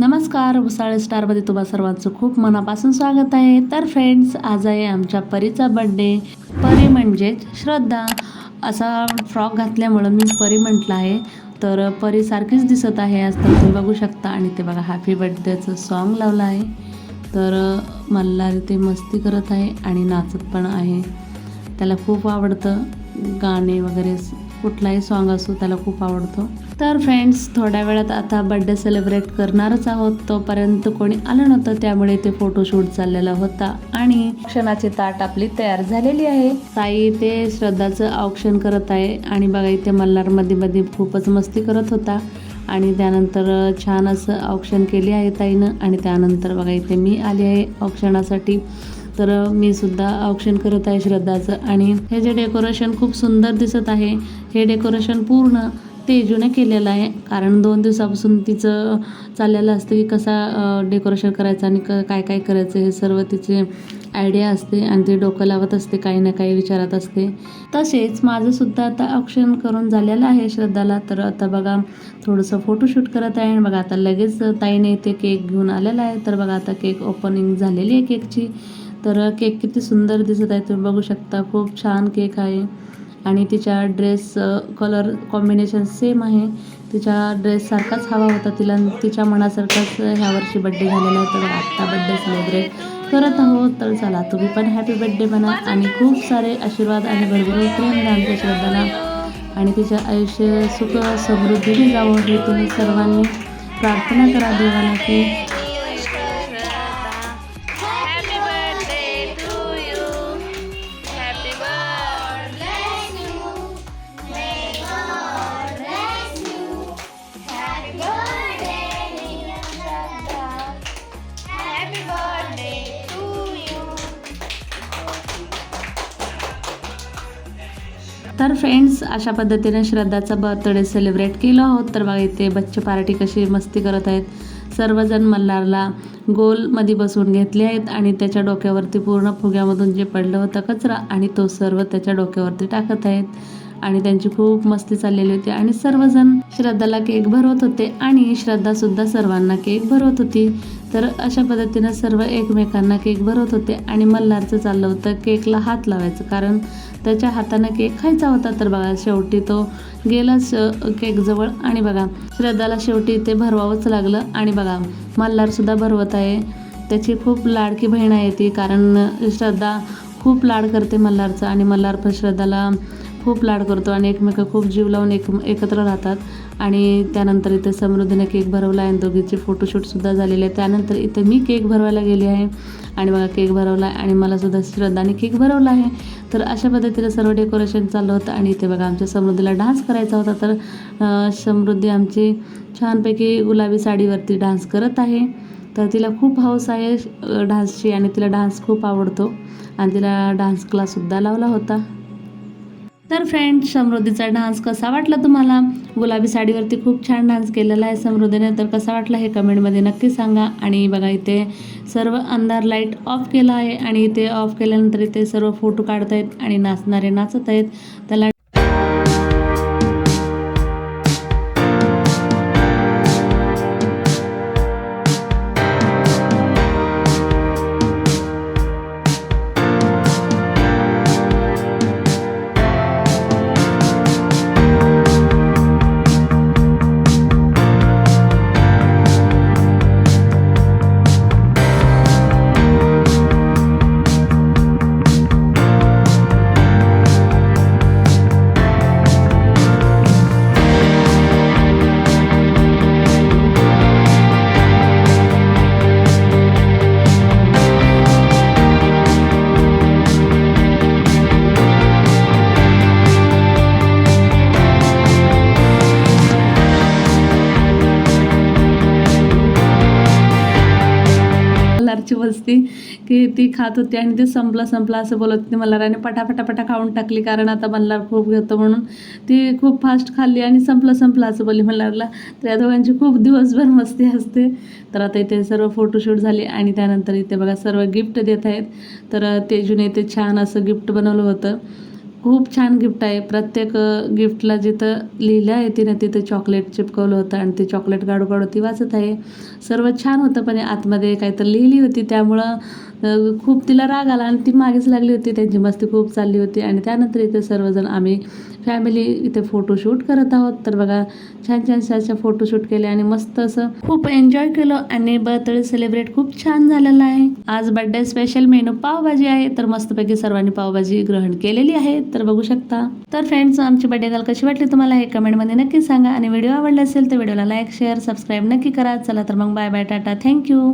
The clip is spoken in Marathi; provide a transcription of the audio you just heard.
नमस्कार उसाळे स्टारमध्ये तुम्हा सर्वांचं खूप मनापासून स्वागत आहे. तर फ्रेंड्स आज आहे आमच्या परीचा बड्डे परी म्हणजेच श्रद्धा. असा फ्रॉक घातल्यामुळं मी परी म्हटलं आहे. तर परी सारखीच दिसत आहे आज तर तुम्ही बघू शकता. आणि ते बघा हॅपी बर्थडेचं सॉन्ग लावलं आहे. तर मल्हारी ते मस्ती करत आहे आणि नाचत पण आहे. त्याला खूप आवडतं. गाणे वगैरे कुठलाही सॉन्ग असो त्याला खूप आवडतो. तर फ्रेंड्स थोड्या वेळात आता बड्डे सेलिब्रेट करणारच आहोत. तोपर्यंत कोणी आलं नव्हतं त्यामुळे ते फोटोशूट चाललेला होता. आणि क्षणाची ताट आपली तयार झालेली आहे. ताई ते श्रद्धाचं औक्षण करत आहे. आणि बघा इथे मल्हारमध्ये मध्ये खूपच मस्ती करत होता. आणि त्यानंतर छान असं औक्षण केली आहे ताईनं. आणि त्यानंतर बघा इथे मी आली आहे औक्षणासाठी तर मी सुद्धा औक्षण करत आहे श्रद्धाचं. आणि हे जे डेकोरेशन खूप सुंदर दिसत आहे हे डेकोरेशन पूर्ण तेजूने केलेलं आहे. कारण दोन दिवसापासून तिचं चाललेलं असतं की कसा डेकोरेशन करायचं आणि क काय काय करायचं हे सर्व तिचे आयडिया असते आणि ती डोकं लावत असते काही ना काही विचारात असते. तसेच माझं सुद्धा आता ऑप्शन करून झालेलं आहे श्रद्धाला. तर आता बघा थोडंसं फोटोशूट करत आहे आणि बघा आता लगेच ताईने ते केक घेऊन आलेला आहे. तर बघा आता केक ओपनिंग झालेली आहे केकची तर केक किती सुंदर दिसत आहे. तुम्ही बघू शकता खूप छान केक आहे. आणि तिच्या ड्रेस कलर कॉम्बिनेशन सेम आहे. तिच्या ड्रेससारखाच हवा होता तिला. तिच्या मनासारखाच ह्यावर्षी बड्डे झालेला आहे. तर आत्ता बड्डे सेलिब्रेट करत आहोत. तर चला तुम्ही पण हॅपी बड्डे म्हणा. आणि खूप सारे आशीर्वाद आणि भरभरून प्रेम द्या आमच्या श्रद्धाला आणि तिच्या आयुष्य सुख समृद्धीने जावं हे तुम्ही सर्वांनी प्रार्थना करा देवाला की तर फ्रेंड्स अशा पद्धतीने श्रद्धाचा बर्थडे सेलिब्रेट केलो आहोत. तर बघा इथे बच्चे पार्टी कशी मस्ती करत आहेत. सर्वजण मल्हारला गोलमध्ये बसवून घेतले आहेत आणि त्याच्या डोक्यावरती पूर्ण फुग्यामधून जे पडलं होतं कचरा आणि तो सर्व त्याच्या डोक्यावरती टाकत आहेत. आणि त्यांची खूप मस्ती चाललेली होती. आणि सर्वजण श्रद्धाला केक भरवत होते आणि श्रद्धासुद्धा सर्वांना केक भरवत होती. तर अशा पद्धतीनं सर्व एकमेकांना केक भरवत होते आणि मल्हारचं चाललं होतं केकला हात लावायचं. कारण त्याच्या हातानं केक खायचा होता. तर बघा शेवटी तो गेलाच केकजवळ आणि बघा श्रद्धाला शेवटी ते भरवावंच लागलं. आणि बघा मल्हारसुद्धा भरवत आहे. त्याची खूप लाडकी बहीण आहे ती. कारण श्रद्धा खूप लाड करते मल्हारचा. आणि मल्हार पण श्रद्धाला खूप लाड करतो आणि एकमेका खूप जीव लावून एक एकत्र राहतात. आणि त्यानंतर इथे समृद्धीने केक भरवला आहे आणि दोघीचे फोटोशूटसुद्धा झालेले आहे त्यानंतर इथे मी केक भरवायला गेले आहे आणि बघा केक भरवला आहे आणि मला सुद्धा श्रद्धाने केक भरवला आहे. तर अशा पद्धतीने सर्व डेकोरेशन चाललं होतं आणि इथे बघा आमच्या समृद्धीला डान्स करायचा होता. तर समृद्धी आमची छानपैकी गुलाबी साडीवरती डान्स करत आहे. तर तिला खूप हौस आहे डान्सची आणि तिला डान्स खूप आवडतो. आणि तिला डान्स क्लाससुद्धा लावला होता. तर फ्रेंड समृद्धीचा डान्स कसा वाटला तुम्हाला? गुलाबी साडीवरती खूप छान डान्स केलेला आहे समृद्धीने तर कसा वाटला हे कमेंटमध्ये नक्की सांगा. आणि बघा इथे सर्व अंधार लाइट ऑफ केला आहे. आणि इथे ऑफ केल्यानंतर इथे सर्व फोटो काढत आहेत आणि नाचणारे नाचत आहेत. त्याला मल्हारची वस्ती की ती खात होती आणि ते संपला संपला असं बोलत होती. मल्हाराने आणि पटापटापटा खाऊन टाकली कारण आता मल्हार खूप घेतो म्हणून. ती खूप फास्ट खाल्ली आणि संपलं संपलं असं बोलली. मल्हारला तर या दोघांची खूप दिवसभर मस्ती असते. तर आता इथे सर्व फोटोशूट झाले आणि त्यानंतर इथे बघा सर्व गिफ्ट देत आहेत. तर तेजूने ते छान असं गिफ्ट बनवलं होतं. खूप छान गिफ्ट आहे. प्रत्येक गिफ्टला जिथं लिहिलं आहे तिने तिथं चॉकलेट चिपकवलं होतं आणि ते चॉकलेट गाडू गाडू ती वाचत आहे. सर्व छान होतं पण आतमध्ये काहीतरी लिहिली होती. त्यामुळं खूप तिला राग आला आणि ती मागेच लागली होती. त्यांची मस्ती खूप चालली होती आणि त्यानंतर इथे सर्वजण आम्ही फॅमिली इथे फोटोशूट करत आहोत. तर बघा छान छान अशा फोटोशूट केले आणि मस्त असं खूप एन्जॉय केलं आणि बर्थडे सेलिब्रेट खूप छान झालेला आहे. आज बर्थडे स्पेशल मेनू पावभाजी आहे. तर मस्तपैकी सर्वांनी पावभाजी ग्रहण केलेली आहे. तर बघू शकता. तर फ्रेंड्स आमची बर्थडे गर्ल कशी वाटली तुम्हाला हे कमेंटमध्ये नक्की सांगा. आणि व्हिडिओ आवडला असेल तर व्हिडिओला लाईक शेअर सबस्क्राईब नक्की करा. चला तर मग बाय बाय टाटा. थँक्यू